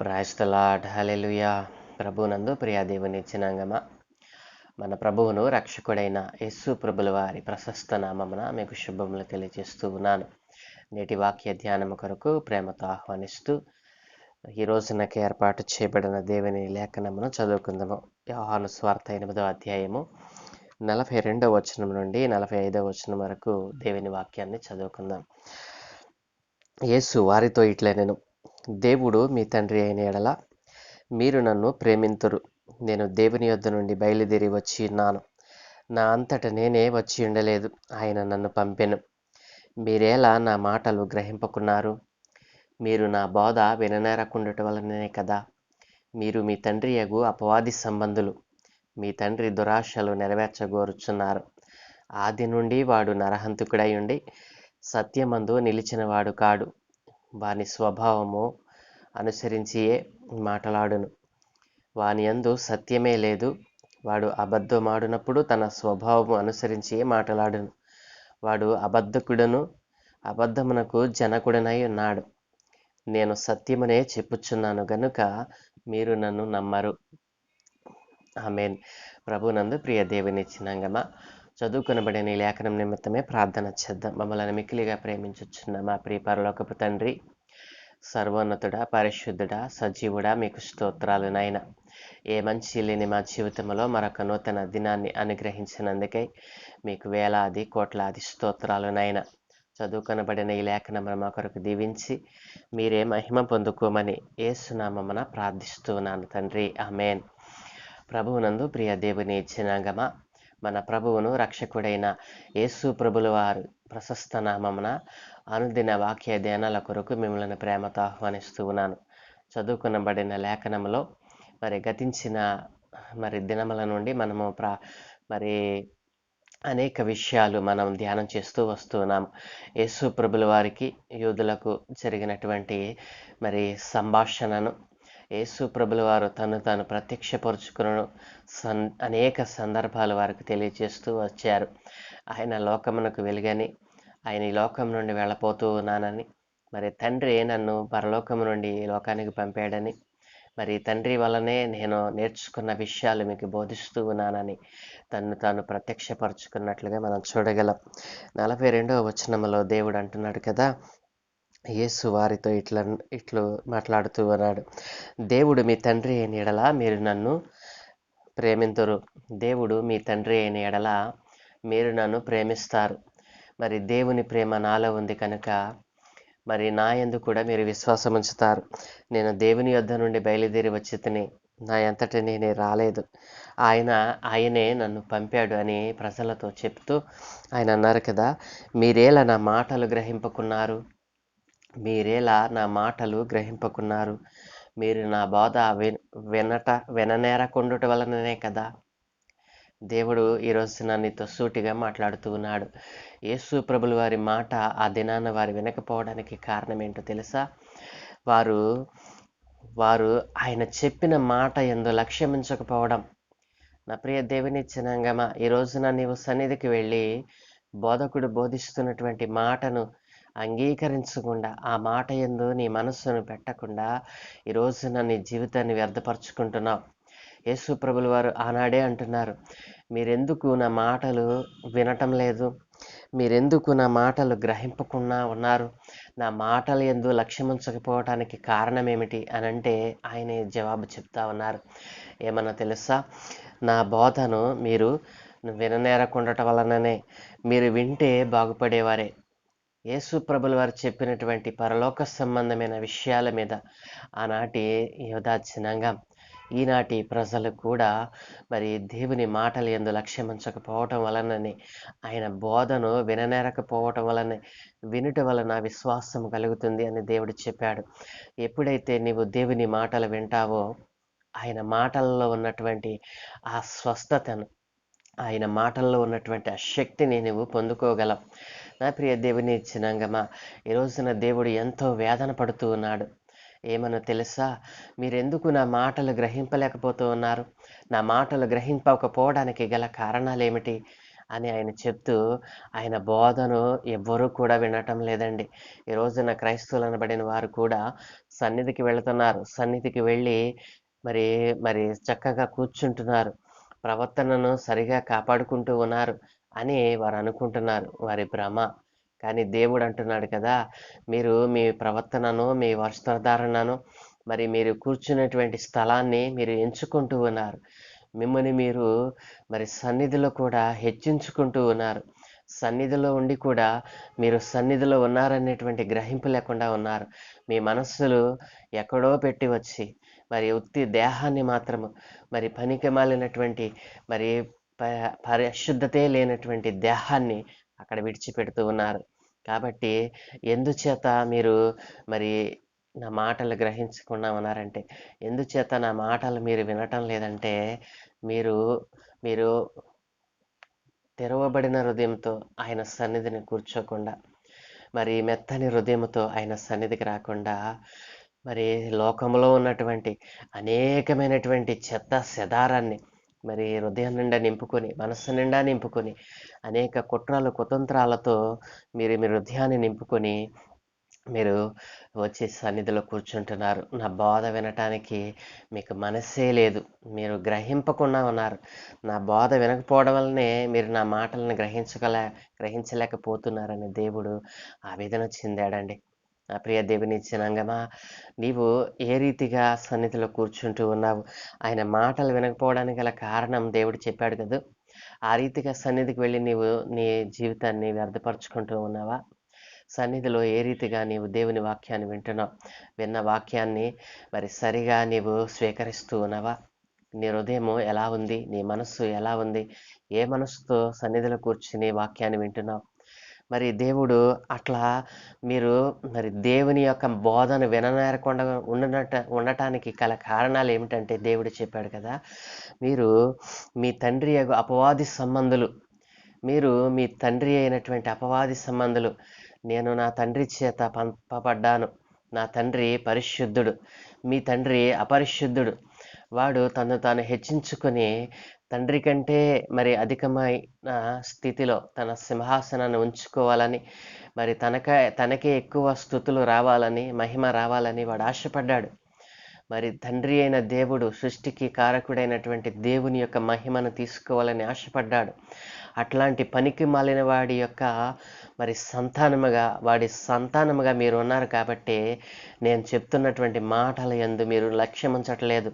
Praise the Lord hallelujah ప్రభునందు ప్రియాదేవుని చిన్నాంగమ మన ప్రభువును రక్షకుడైన యేసు ప్రభుల వారి ప్రశస్త నామమున మీకు శుభములు తెలియజేస్తూ ఉన్నాను. నేటి వాక్య ధ్యానము కొరకు ప్రేమతో ఆహ్వానిస్తూ ఈ రోజునకి ఏర్పాటు చేయబడిన దేవుని లేఖనమును చదువుకుందాము. వ్యవహాను స్వార్థ ఎనిమిదవ అధ్యాయము నలభై రెండవ వచనం నుండి నలభై ఐదవ వచనం వరకు దేవుని వాక్యాన్ని చదువుకుందాం. యేసు వారితో ఇట్లా నేను దేవుడు మీ తండ్రి అయిన ఎడల మీరు నన్ను ప్రేమింతురు. నేను దేవుని యొద్ద నుండి బయలుదేరి వచ్చి ఉన్నాను. నా అంతట నేనే వచ్చి ఉండలేదు. ఆయన నన్ను పంపెను. మీరేలా నా మాటలు గ్రహింపకున్నారు? మీరు నా బోధ విననేరకుండట వలననే కదా. మీరు మీ తండ్రి యగు అపవాది సంబంధులు. మీ తండ్రి దురాశలు నెరవేర్చగోరుచున్నారు. ఆది నుండి వాడు నరహంతుకుడై ఉండి సత్యమందు నిలిచినవాడు కాడు. వాని స్వభావము అనుసరించియే మాటలాడును. వాని యందు సత్యమే లేదు. వాడు అబద్ధమాడునప్పుడు తన స్వభావము అనుసరించియే మాటలాడును. వాడు అబద్ధకుడను అబద్ధమునకు జనకుడనై ఉన్నాడు. నేను సత్యమునే చెప్పుచున్నాను గనుక మీరు నన్ను నమ్మరు. ఆమెన్. ప్రభునందు ప్రియ దేవుని చదువుకొనబడిన ఈ లేఖనం నిమిత్తమే ప్రార్థన చేద్దాం. మమ్మల్ని మిక్కిలిగా ప్రేమించుచున్న మా ప్రియ పరలోకపు తండ్రి సర్వోన్నతుడా పరిశుద్ధుడా సజీవుడా మీకు స్తోత్రాలు నాయన. ఏ మంచి లేని మా జీవితంలో మరొక నూతన దినాన్ని అనుగ్రహించినందుకై మీకు వేలాది కోట్లాది స్తోత్రాలు నాయన. చదువుకొనబడిన ఈ లేఖనమును మా కొరకు దీవించి మీరే మహిమ పొందుకోమని ఏసునామమున ప్రార్థిస్తున్నాను తండ్రి. ఆమెన్. ప్రభువునందు ప్రియ దేవుని ఇచ్చినాగమ మన ప్రభువును రక్షకుడైన యేసు ప్రభుల వారు ప్రశస్త నామమున అనుదిన వాక్య ధ్యానాల కొరకు మిమ్మల్ని ప్రేమతో ఆహ్వానిస్తూ ఉన్నాను. చదువుకునబడిన లేఖనంలో మరి గతించిన మరి దినముల నుండి మనము ప్రా మరి అనేక విషయాలు మనం ధ్యానం చేస్తూ వస్తున్నాం యేసు ప్రభుల వారికి యూదులకు జరిగినటువంటి మరి సంభాషణను యేసు ప్రభుల వారు తను తాను ప్రత్యక్షపరుచుకును సన్ అనేక సందర్భాలు వారికి తెలియజేస్తూ వచ్చారు. ఆయన లోకమునకు వెలుగని ఆయన ఈ లోకం నుండి వెళ్ళపోతూ ఉన్నానని మరి తండ్రి నన్ను పరలోకం నుండి ఈ లోకానికి పంపాడని మరి తండ్రి వల్లనే నేను నేర్చుకున్న విషయాలు మీకు బోధిస్తూ ఉన్నానని తను తాను ప్రత్యక్షపరుచుకున్నట్లుగా మనం చూడగలం. నలభై రెండవ వచనంలో దేవుడు అంటున్నాడు కదా యేసు వారితో ఇట్లా ఇట్లు మాట్లాడుతూ ఉన్నాడు. దేవుడు మీ తండ్రి అయిన ఎడల మీరు నన్ను ప్రేమింతురు. దేవుడు మీ తండ్రి అయిన ఎడల మీరు నన్ను ప్రేమిస్తారు. మరి దేవుని ప్రేమ నాలో ఉంది కనుక మరి నా ఎందు కూడా మీరు విశ్వాసం ఉంచుతారు. నేను దేవుని యొద్ధ నుండి బయలుదేరి వచ్చి నా ఎంతటి నేనే రాలేదు. ఆయన ఆయనే నన్ను పంపాడు అని ప్రజలతో చెప్తూ ఆయన అన్నారు కదా. మీరేలా నా మాటలు గ్రహింపకున్నారు? మీరేలా నా మాటలు గ్రహింపకున్నారు? మీరు నా బోధ వినట విననేరకుండుట వలననే కదా? దేవుడు ఈరోజు నీతో సూటిగా మాట్లాడుతూ ఉన్నాడు. యేసు ప్రభులు వారి మాట ఆ దినాన వారు వినకపోవడానికి కారణం ఏంటో తెలుసా? వారు వారు ఆయన చెప్పిన మాట ఎందు లక్ష్యమించకపోవడం నా ప్రియ దేవుని చిన్నంగమ ఈ రోజున నీవు సన్నిధికి వెళ్ళి బోధకుడు బోధిస్తున్నటువంటి మాటను అంగీకరించకుండా ఆ మాట ఎందు నీ మనస్సును పెట్టకుండా ఈరోజున నీ జీవితాన్ని వ్యర్థపరచుకుంటున్నావు. యేసు ప్రభుల వారు ఆనాడే అంటున్నారు మీరెందుకు నా మాటలు వినటం లేదు? మీరెందుకు నా మాటలు గ్రహింపకుండా ఉన్నారు? నా మాటలు ఎందు లక్ష్యముంచకపోవటానికి కారణం ఏమిటి అని అంటే ఆయన జవాబు చెప్తా ఉన్నారు. ఏమన్నా తెలుసా? నా బోధను మీరు విననేరకుండటం వలననే మీరు వింటే బాగుపడేవారే. యేసు ప్రభుల వారు చెప్పినటువంటి పరలోక సంబంధమైన విషయాల మీద ఆనాటి యోధా జనాంగం ఈనాటి ప్రజలు కూడా మరి దేవుని మాటలు ఎందు లక్ష్యమించకపోవటం వలనని ఆయన బోధను విననేరకపోవటం వలన వినుట వలన విశ్వాసం కలుగుతుంది అని దేవుడు చెప్పాడు. ఎప్పుడైతే నీవు దేవుని మాటలు వింటావో ఆయన మాటల్లో ఉన్నటువంటి ఆ స్వస్థతను ఆయన మాటల్లో ఉన్నటువంటి ఆ శక్తిని నువ్వు పొందుకోగలవు. నా ప్రియ దేవుని ఇచ్చినంగమా ఈ రోజున దేవుడు ఎంతో వేదన పడుతూ ఉన్నాడు. ఏమన్నా తెలుసా? మీరెందుకు నా మాటలు గ్రహింపలేకపోతూ ఉన్నారు? నా మాటలు గ్రహింపకపోవడానికి గల కారణాలు ఏమిటి అని ఆయన చెప్తూ ఆయన బోధను ఎవ్వరూ కూడా వినటం లేదండి. ఈ రోజున క్రైస్తవులు అనబడిన వారు కూడా సన్నిధికి వెళుతున్నారు. సన్నిధికి వెళ్ళి మరి మరి చక్కగా కూర్చుంటున్నారు. ప్రవర్తనను సరిగా కాపాడుకుంటూ ఉన్నారు అని వారు అనుకుంటున్నారు. వారి భ్రమ. కానీ దేవుడు అంటున్నాడు కదా మీరు మీ ప్రవర్తనను మీ వస్త్రధారణను మరి మీరు కూర్చున్నటువంటి స్థలాన్ని మీరు ఎంచుకుంటూ ఉన్నారు. మిమ్మల్ని మీరు మరి సన్నిధిలో కూడా హెచ్చించుకుంటూ ఉన్నారు. సన్నిధిలో ఉండి కూడా మీరు సన్నిధిలో ఉన్నారనేటువంటి గ్రహింపు లేకుండా ఉన్నారు. మీ మనస్సులు ఎక్కడో పెట్టి వచ్చి మరి ఉత్తి దేహాన్ని మాత్రము మరి పనికి మాలినటువంటి మరి ప- పరిశుద్ధతే లేనటువంటి దేహాన్ని అక్కడ విడిచిపెడుతూ ఉన్నారు. కాబట్టి ఎందుచేత మీరు మరి నా మాటలు గ్రహించకుండా ఉన్నారంటే ఎందుచేత నా మాటలు మీరు వినటం లేదంటే మీరు మీరు తెరవబడిన హృదయంతో ఆయన సన్నిధిని కూర్చోకుండా మరి మెత్తని హృదయంతో ఆయన సన్నిధికి రాకుండా మరి లోకంలో ఉన్నటువంటి అనేకమైనటువంటి చెత్త సెదారాన్ని మరి హృదయం నిండా నింపుకొని మనస్సు నిండా నింపుకొని అనేక కుట్రలు కుతంత్రాలతో మీరు మీ హృదయాన్ని నింపుకొని మీరు వచ్చి సన్నిధిలో కూర్చుంటున్నారు. నా బోధ వినటానికి మీకు మనసే లేదు. మీరు గ్రహింపకుండా ఉన్నారు. నా బోధ వినకపోవడం వల్లనే మీరు నా మాటలను గ్రహించగల గ్రహించలేకపోతున్నారని దేవుడు ఆవేదన చెందాడండి. నా ప్రియ దేవుని జనాంగమా నీవు ఏ రీతిగా సన్నిధిలో కూర్చుంటూ ఉన్నావు? ఆయన మాటలు వినకపోవడానికి గల కారణం దేవుడు చెప్పాడు కదా? ఆ రీతిగా సన్నిధికి వెళ్ళి నీవు నీ జీవితాన్ని వ్యర్థపరచుకుంటూ ఉన్నావా? సన్నిధిలో ఏ రీతిగా నీవు దేవుని వాక్యాన్ని వింటున్నావు? విన్న వాక్యాన్ని మరి సరిగా నీవు స్వీకరిస్తూ ఉన్నావా? నీ హృదయము ఎలా ఉంది? నీ మనస్సు ఎలా ఉంది? ఏ మనస్సుతో సన్నిధిలో కూర్చుని వాక్యాన్ని వింటున్నావు? మరి దేవుడు అట్లా మీరు మరి దేవుని యొక్క బోధన విననేరకుండా ఉండనట ఉండటానికి గల కారణాలు ఏమిటంటే దేవుడు చెప్పాడు కదా మీరు మీ తండ్రి అపవాది సంబంధులు. మీరు మీ తండ్రి అయినటువంటి అపవాది సంబంధులు. నేను నా తండ్రి చేత పంపబడ్డాను. నా తండ్రి పరిశుద్ధుడు. మీ తండ్రి అపరిశుద్ధుడు. వాడు తను తాను హెచ్చించుకొని తండ్రి కంటే మరి అధికమైన స్థితిలో తన సింహాసనాన్ని ఉంచుకోవాలని మరి తనక తనకే ఎక్కువ స్థుతులు రావాలని మహిమ రావాలని వాడు ఆశపడ్డాడు. మరి తండ్రి అయిన దేవుడు సృష్టికి కారకుడైనటువంటి దేవుని యొక్క మహిమను తీసుకోవాలని ఆశపడ్డాడు. అట్లాంటి పనికి మాలిన వాడి యొక్క మరి సంతానముగా వాడి సంతానముగా మీరు ఉన్నారు కాబట్టి నేను చెప్తున్నటువంటి మాటల ఎందు మీరు లక్ష్యం ఉంచట్లేదు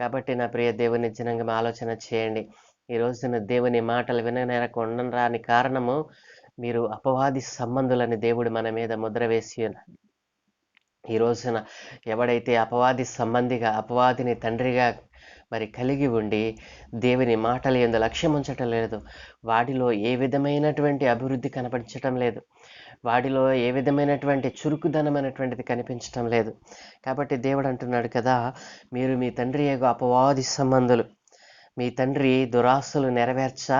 కాబట్టి నా ప్రియ దేవుని జనంగా ఆలోచన చేయండి. ఈ రోజున దేవుని మాటలు విననేరకు ఉండరాని కారణము మీరు అపవాది సంబంధులని దేవుడు మన మీద ముద్ర వేసి ఉన్నాడు. ఈ రోజున ఎవడైతే అపవాది సంబంధిగా అపవాదిని తండ్రిగా మరి కలిగి ఉండి దేవుని మాటలు ఎందు లక్ష్యం ఉంచటం లేదు. వాడిలో ఏ విధమైనటువంటి అభివృద్ధి కనపడించటం లేదు. వాడిలో ఏ విధమైనటువంటి చురుకుదనమైనటువంటిది కనిపించటం లేదు. కాబట్టి దేవుడు అంటున్నాడు కదా మీరు మీ తండ్రి యొక్క అపవాది సంబంధులు. మీ తండ్రి దురాశలు నెరవేర్చ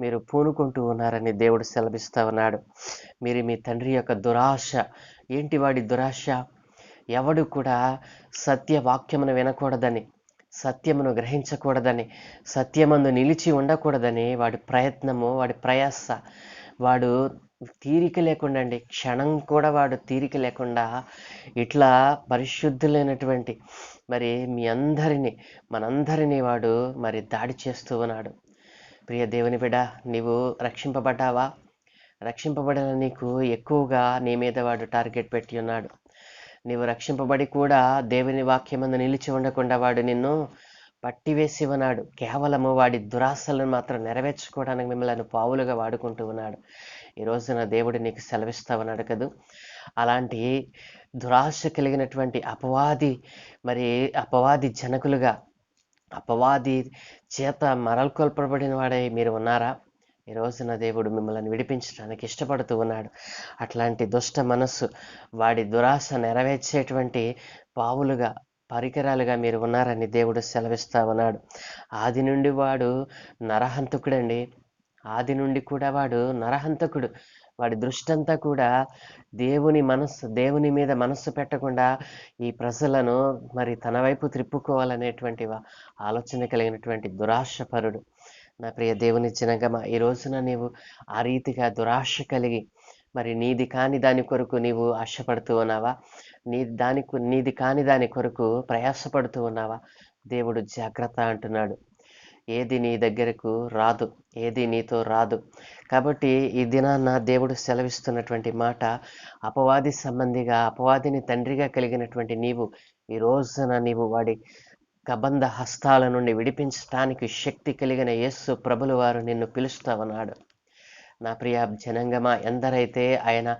మీరు పూనుకుంటూ ఉన్నారని దేవుడు శలభిస్తూ ఉన్నాడు. మీరు మీ తండ్రి యొక్క దురాశ ఏంటి వాడి దురాశ? ఎవడు కూడా సత్య వాక్యమును వినకూడదని సత్యమును గ్రహించకూడదని సత్యమందు నిలిచి ఉండకూడదని వాడి ప్రయత్నము వాడి ప్రయాస వాడు తీరిక లేకుండా అండి క్షణం కూడా వాడు తీరిక లేకుండా ఇట్లా పరిశుద్ధులైనటువంటి మరి మీ అందరినీ మనందరినీ వాడు మరి దాడి చేస్తూ ఉన్నాడు. ప్రియ దేవుని బిడ నీవు రక్షింపబడ్డావా? రక్షింపబడిన నీకు ఎక్కువగా నీ మీద వాడు టార్గెట్ పెట్టి ఉన్నాడు. నీవు రక్షింపబడి కూడా దేవుని వాక్యమందు నిలిచి ఉండకుండా వాడు నిన్ను పట్టివేసి ఉన్నాడు కేవలము వాడి దురాశలను మాత్రం నెరవేర్చుకోవడానికి మిమ్మల్ని పావులుగా వాడుకుంటూ ఉన్నాడు. ఈ రోజున దేవుడు నీకు సెలవిస్తా ఉన్నాడు కదా అలాంటి దురాశ కలిగినటువంటి అపవాది మరి అపవాది జనకులుగా అపవాది చేత మరల్కొల్పబడిన వాడై మీరు ఉన్నారా? ఈ రోజున దేవుడు మిమ్మల్ని విడిపించడానికి ఇష్టపడుతూ ఉన్నాడు. అట్లాంటి దుష్ట మనస్సు వాడి దురాశ నెరవేర్చేటువంటి పావులుగా పరికరాలుగా మీరు ఉన్నారని దేవుడు సెలవిస్తా ఉన్నాడు. ఆది నుండి వాడు నరహంతకుడండి. ఆది నుండి కూడా వాడు నరహంతకుడు. వాడి దృష్టంతా కూడా దేవుని మనస్సు దేవుని మీద మనస్సు పెట్టకుండా ఈ ప్రజలను మరి తన వైపు త్రిప్పుకోవాలనేటువంటి ఆలోచన కలిగినటువంటి దురాశపరుడు. నా ప్రియ దేవుని జనగమ ఈ రోజున నీవు ఆ రీతిగా దురాశ కలిగి మరి నీది కాని దాని కొరకు నీవు ఆశపడుతూ ఉన్నావా? నీ దాని నీది కాని దాని కొరకు ప్రయాసపడుతూ ఉన్నావా? దేవుడు జాగ్రత్త అంటున్నాడు. ఏది నీ దగ్గరకు రాదు ఏది నీతో రాదు. కాబట్టి ఈ దినాన్న దేవుడు సెలవిస్తున్నటువంటి మాట అపవాది సంబంధిగా అపవాదిని తండ్రిగా కలిగినటువంటి నీవు ఈ రోజున నీవు వాడి కబంధ హస్తాల నుండి విడిపించటానికి శక్తి కలిగిన యేసు ప్రభులు వారు నిన్ను పిలుస్తావన్నాడు. నా ప్రియ జనంగమా ఎందరైతే ఆయన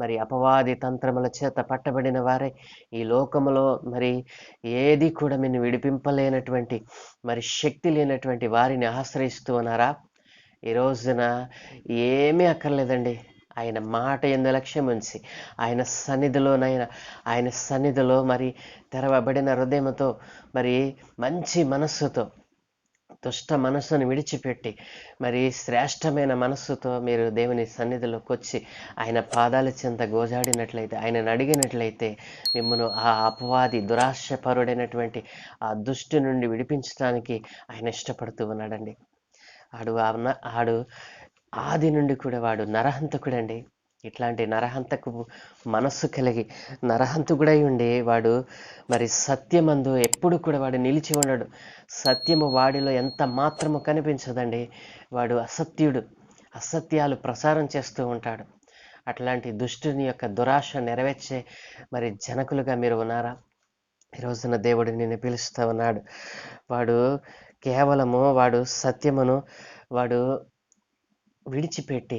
మరి అపవాది తంత్రముల చేత పట్టబడిన వారే ఈ లోకములో మరి ఏది కూడా నిన్ను విడిపింపలేనటువంటి మరి శక్తి లేనటువంటి వారిని ఆశ్రయిస్తూ ఉన్నారా? ఈ రోజున ఏమీ అక్కర్లేదండి. ఆయన మాట ఎందు లక్ష్యం ఉంచి ఆయన సన్నిధిలోనైనా ఆయన సన్నిధిలో మరి తెరవబడిన హృదయంతో మరి మంచి మనస్సుతో దుష్ట మనస్సును విడిచిపెట్టి మరి శ్రేష్టమైన మనస్సుతో మీరు దేవుని సన్నిధిలోకి వచ్చి ఆయన పాదాల చెంత గోజాడినట్లయితే ఆయనను అడిగినట్లయితే మిమ్మల్ని ఆ అపవాది దురాశపరుడైనటువంటి ఆ దుష్టి నుండి విడిపించడానికి ఆయన ఇష్టపడుతూ ఉన్నాడండి. ఆడు ఆ ఆడు ఆది నుండి కూడా వాడు నరహంతకుడండి. ఇట్లాంటి నరహంతకు మనస్సు కలిగి నరహంతకుడై ఉండి వాడు మరి సత్యమందు ఎప్పుడు కూడా వాడు నిలిచి ఉండడు. సత్యము వాడిలో ఎంత మాత్రము కనిపించదండి. వాడు అసత్యుడు. అసత్యాలు ప్రసారం చేస్తూ ఉంటాడు. అట్లాంటి దుష్టుని యొక్క దురాశ నెరవేర్చే మరి జనకులుగా మీరు ఉన్నారా? ఈ రోజున దేవుడు నిన్ను పిలుస్తూ ఉన్నాడు. వాడు కేవలము వాడు సత్యమును వాడు విడిచిపెట్టి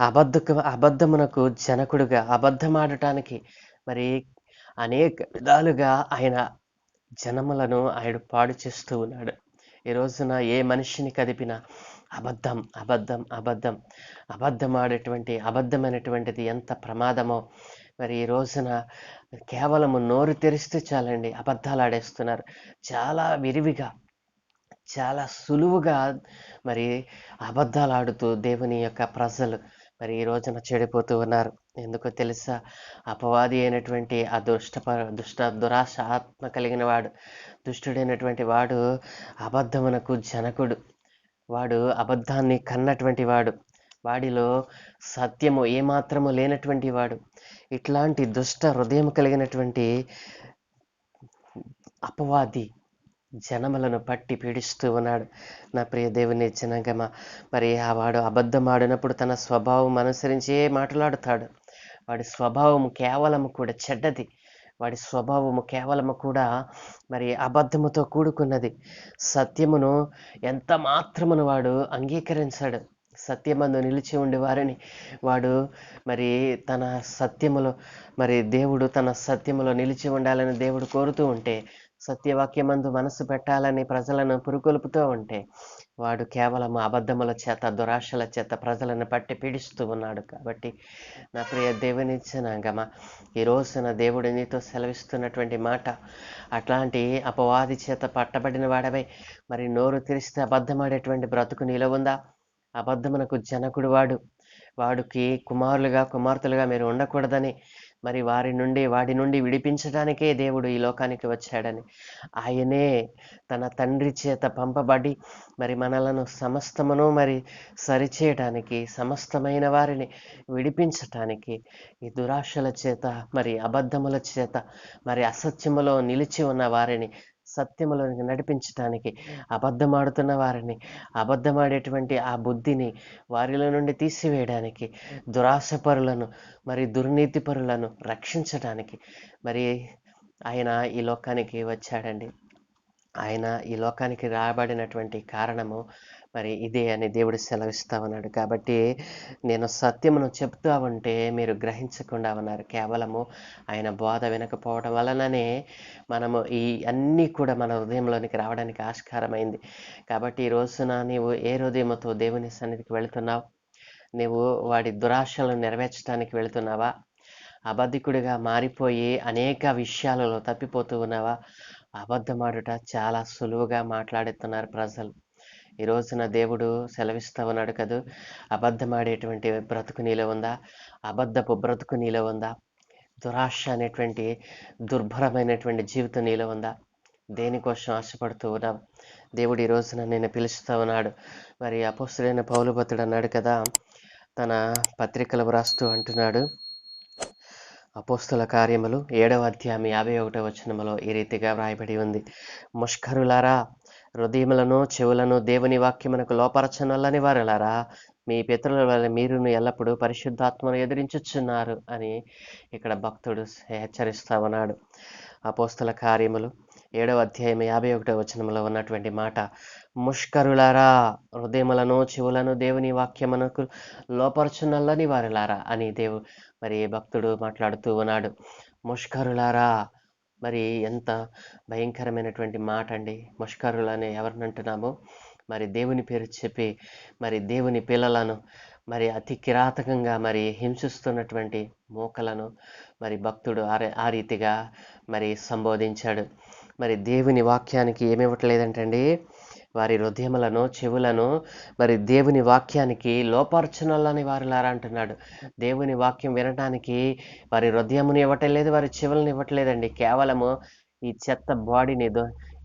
అబద్ధకు అబద్ధమునకు జనకుడుగా అబద్ధమాడటానికి మరి అనేక విధాలుగా ఆయన జనములను ఆయన పాడు చేస్తూ ఉన్నాడు. ఈ రోజున ఏ మనిషిని కదిపినా అబద్ధం అబద్ధం అబద్ధం అబద్ధమాడేటువంటి అబద్ధమైనటువంటిది ఎంత ప్రమాదమో మరి ఈ రోజున కేవలము నోరు తెరిస్తే చాలండి అబద్ధాలు ఆడేస్తున్నారు. చాలా విరివిగా చాలా సులువుగా మరి అబద్ధాలు ఆడుతూ దేవుని యొక్క ప్రజలు మరి ఈ రోజున చెడిపోతూ ఉన్నారు. ఎందుకో తెలుసా? అపవాది అయినటువంటి ఆ దుష్ట దుష్ట దురాశ ఆత్మ కలిగిన వాడు దుష్టుడైనటువంటి వాడు అబద్ధమునకు జనకుడు. వాడు అబద్ధాన్ని కన్నటువంటి వాడు. వాడిలో సత్యము ఏమాత్రము లేనటువంటి వాడు. ఇట్లాంటి దుష్ట హృదయం కలిగినటువంటి అపవాది జనములను పట్టి పీడిస్తూ ఉన్నాడు. నా ప్రియ దేవుని జనగమ మరి ఆ వాడు అబద్ధం ఆడినప్పుడు తన స్వభావం అనుసరించే మాట్లాడుతాడు. వాడి స్వభావం కేవలము కూడా చెడ్డది. వాడి స్వభావము కేవలము కూడా మరి అబద్ధముతో కూడుకున్నది. సత్యమును ఎంత మాత్రమును వాడు అంగీకరించాడు. సత్యమందు నిలిచి ఉండి వారిని వాడు మరి తన సత్యములో మరి దేవుడు తన సత్యములో నిలిచి ఉండాలని దేవుడు కోరుతూ ఉంటే సత్యవాక్యమందు మనసు పెట్టాలని ప్రజలను పురుకొల్పుతూ ఉంటే వాడు కేవలం అబద్ధముల చేత దురాశల చేత ప్రజలను పట్టి పీడిస్తూ ఉన్నాడు కాబట్టి నా ప్రియ దేవునిచ్చిన గమ ఈ నా దేవుడు నీతో సెలవిస్తున్నటువంటి మాట అట్లాంటి అపవాది చేత పట్టబడిన వాడవై మరి నోరు తెరిస్తే అబద్ధమాడేటువంటి బ్రతుకు నీలో ఉందా? అబద్ధమునకు జనకుడు వాడు. వాడికి కుమారులుగా కుమార్తెలుగా మీరు ఉండకూడదని మరి వారి నుండి వాడి నుండి విడిపించడానికే దేవుడు ఈ లోకానికి వచ్చాడని. ఆయనే తన తండ్రి చేత పంపబడి మరి మనలను సమస్తమును మరి సరిచేయటానికి సమస్తమైన వారిని విడిపించటానికి ఈ దురాశల చేత మరి అబద్ధముల చేత మరి అసత్యములో నిలిచి ఉన్న వారిని సత్యములోనికి నడిపించటానికి అబద్ధమాడుతున్న వారిని అబద్ధమాడేటువంటి ఆ బుద్ధిని వారిలో నుండి తీసివేయడానికి దురాశపరులను మరి దుర్నీతి పరులను రక్షించడానికి మరి ఆయన ఈ లోకానికి వచ్చాడండి. ఆయన ఈ లోకానికి రాబడినటువంటి కారణము మరి ఇదే అని దేవుడు సెలవిస్తా ఉన్నాడు కాబట్టి నేను సత్యమును చెప్తా ఉంటే మీరు గ్రహించకుండా ఉన్నారు. కేవలము ఆయన బోధ వినకపోవడం వలననే మనము ఈ అన్నీ కూడా మన హృదయంలోనికి రావడానికి ఆస్కారమైంది. కాబట్టి ఈ రోజున నీవు ఏ హృదయముతో దేవుని సన్నిధికి వెళుతున్నావు? నీవు వాడి దురాశలను నెరవేర్చడానికి వెళుతున్నావా? అబద్ధికుడిగా మారిపోయి అనేక విషయాలలో తప్పిపోతూ ఉన్నావా? అబద్ధమాడుట చాలా సులువుగా మాట్లాడుతున్నారు ప్రజలు. ఈ రోజున దేవుడు సెలవిస్తా ఉన్నాడు కదూ? అబద్ధమాడేటువంటి బ్రతుకు నీలో ఉందా? అబద్ధపు బ్రతుకు నీలో ఉందా? దురాశ అనేటువంటి దుర్భరమైనటువంటి జీవితం నీలో ఉందా? దేనికోసం ఆశపడుతూ ఉన్నాం దేవుడు ఈ రోజున నేను పిలుస్తూ ఉన్నాడు మరి అపోస్తుడైన పౌలు అన్నాడు కదా తన పత్రికలు వ్రాస్తూ అంటున్నాడు. అపోస్తుల కార్యములు ఏడవ అధ్యాయం యాభై ఒకటో వచనములో ఈ రీతిగా వ్రాయబడి ఉంది. ముష్కరులారా హృదయములను చెవులను దేవుని వాక్యమునకు లోపరచనల్లని వారులారా. మీ పితరుల వల్ల మీరును ఎల్లప్పుడూ పరిశుద్ధాత్మను ఎదిరించుచున్నారు అని ఇక్కడ భక్తుడు హెచ్చరిస్తా ఉన్నాడు. అపోస్తుల కార్యములు ఏడవ అధ్యాయం యాభై ఒకటో వచనంలో ఉన్నటువంటి మాట. ముష్కరులారా హృదయములను చెవులను దేవుని వాక్యమునకు లోపరచునల్లని వారులారా అని దేవు మరి భక్తుడు మాట్లాడుతూ ఉన్నాడు. ముష్కరులారా మరి ఎంత భయంకరమైనటువంటి మాట అండి. ముష్కరులని ఎవరిని అంటున్నామో మరి దేవుని పేరు చెప్పి మరి దేవుని పిల్లలను మరి అతి కిరాతకంగా మరి హింసిస్తున్నటువంటి మూకలను మరి భక్తుడు ఆ ఆ రీతిగా మరి సంబోధించాడు. మరి దేవుని వాక్యానికి ఏమి ఇవ్వట్లేదంటండి వారి హృదయములను చెవులను మరి దేవుని వాక్యానికి లోపార్చనలని వారులారా అంటున్నాడు దేవుని వాక్యం వినడానికి వారి హృదయమును ఇవ్వటలేదు వారి చెవులను ఇవ్వట్లేదండి. కేవలము ఈ చెత్త బాడీని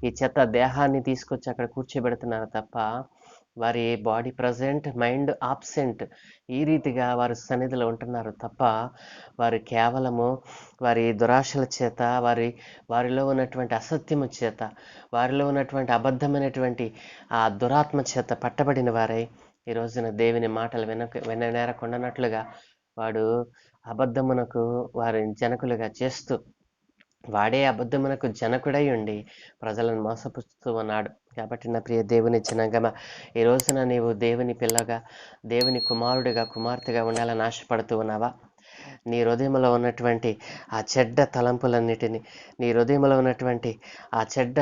ఈ చెత్త దేహాన్ని తీసుకొచ్చి అక్కడ కూర్చోబెడుతున్నారు తప్ప వారి బాడీ ప్రజెంట్ మైండ్ ఆబ్సెంట్ ఈ రీతిగా వారి సన్నిధిలో ఉంటున్నారు తప్ప వారు కేవలము వారి దురాశల చేత వారి వారిలో ఉన్నటువంటి అసత్యము చేత వారిలో ఉన్నటువంటి అబద్ధమైనటువంటి ఆ దురాత్మ చేత పట్టబడిన వారై ఈ రోజున దేవుని మాటలు వినక విననేరకుండానట్లుగా వాడు అబద్ధమునకు వారి జనకులుగా చేస్తూ వాడే అబద్ధమునకు జనకుడై ఉండి ప్రజలను మోసపుస్తూ ఉన్నాడు. కాబట్టి నా ప్రియ దేవుని జనగమ ఈ రోజున నీవు దేవుని పిల్లగా దేవుని కుమారుడిగా కుమార్తెగా ఉండాలని ఆశపడుతూ ఉన్నావా? నీ హృదయంలో ఉన్నటువంటి ఆ చెడ్డ తలంపులన్నిటిని నీ హృదయంలో ఉన్నటువంటి ఆ చెడ్డ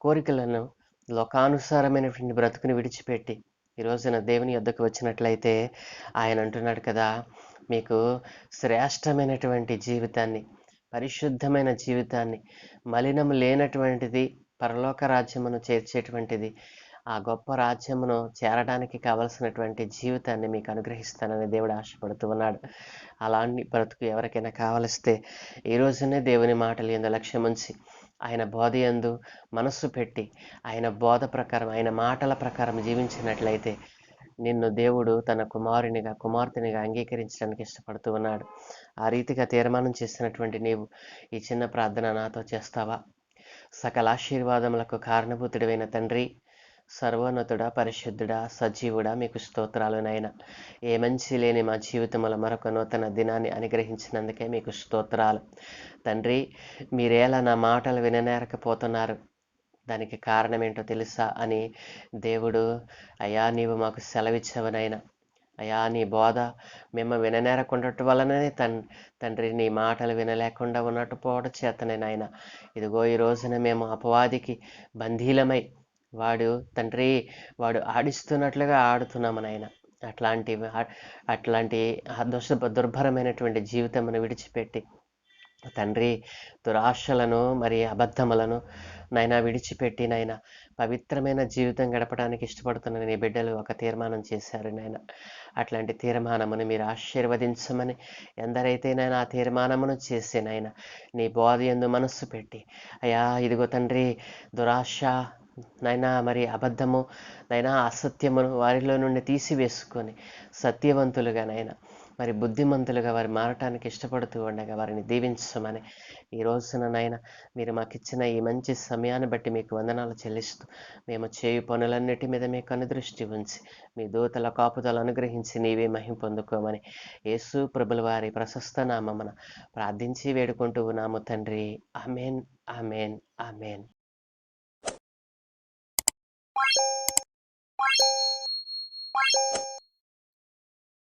కోరికలను లోకానుసారమైనటువంటి బ్రతుకుని విడిచిపెట్టి ఈ రోజున దేవుని యొద్దకు వచ్చినట్లయితే ఆయన అంటున్నాడు కదా మీకు శ్రేష్టమైనటువంటి జీవితాన్ని పరిశుద్ధమైన జీవితాన్ని మలినం లేనటువంటిది పరలోక రాజ్యమును చేర్చేటువంటిది. ఆ గొప్ప రాజ్యమును చేరడానికి కావలసినటువంటి జీవితాన్ని మీకు అనుగ్రహిస్తానని దేవుడు ఆశపడుతూ ఉన్నాడు. అలాంటి బ్రతుకు ఎవరికైనా కావలిస్తే ఈ రోజునే దేవుని మాటలు ఎందు లక్ష్యం ఉంచి ఆయన బోధ ఎందు మనస్సు పెట్టి ఆయన బోధ ప్రకారం ఆయన మాటల ప్రకారం జీవించినట్లయితే నిన్ను దేవుడు తన కుమారునిగా కుమార్తెనిగా అంగీకరించడానికి ఇష్టపడుతూ ఉన్నాడు. ఆ రీతిగా తీర్మానం చేసినటువంటి నీవు ఈ చిన్న ప్రార్థన నాతో చేస్తావా? సకల ఆశీర్వాదములకు కారణభూతుడైన తండ్రి సర్వోన్నతుడా పరిశుద్ధుడా సజీవుడా మీకు స్తోత్రాలు నాయన. ఏ మంచి లేని మా జీవితంలో మరొక నూతన దినాన్ని అనుగ్రహించినందుకే మీకు స్తోత్రాలు. తండ్రి మీరేలా నా మాటలు విననేరకపోతున్నారు? దానికి కారణం ఏంటో తెలుసా అని దేవుడు అయ్యా నీవు మాకు సెలవిచ్చవనైనా అయ్యా నీ బోధ మేము విననేరకుండటం వలననే తన్ తండ్రి నీ మాటలు వినలేకుండా ఉన్నట్టు పోవడం చేతనే నాయన. ఇదిగో ఈ రోజున మేము అపవాదికి బంధీలమై వాడు తండ్రి వాడు ఆడిస్తున్నట్లుగా ఆడుతున్నాము నాయన. అట్లాంటి అట్లాంటి దుష దుర్భరమైనటువంటి జీవితమును విడిచిపెట్టి తండ్రి దురాశలను మరి అబద్ధములను నైనా విడిచిపెట్టి నాయన పవిత్రమైన జీవితం గడపడానికి ఇష్టపడుతున్న నీ బిడ్డలు ఒక తీర్మానం చేశారు నాయన. అట్లాంటి తీర్మానమును మీరు ఆశీర్వదించమని ఎందరైతే నేను ఆ తీర్మానమును చేసి నాయన నీ బోధ ఎందు మనస్సు పెట్టి అయ్యా ఇదిగో తండ్రి దురాశ నైనా మరి అబద్ధము నైనా అసత్యమును వారిలో నుండి తీసివేసుకొని సత్యవంతులుగా నైనా మరి బుద్ధిమంతులుగా వారు మారటానికి ఇష్టపడుతూ ఉండగా వారిని దీవించమని ఈ రోజున నాయన మీరు మాకు ఇచ్చిన ఈ మంచి సమయాన్ని బట్టి మీకు వందనాలు చెల్లిస్తూ మేము చేయు పనులన్నిటి మీద మీ కనుదృష్టి ఉంచి మీ దూతల కాపుదలు అనుగ్రహించి నీవే మహిం పొందుకోమని యేసు ప్రభుల వారి ప్రశస్త నామమున ప్రార్థించి వేడుకుంటూ ఉన్నాము తండ్రి. Amen amen amen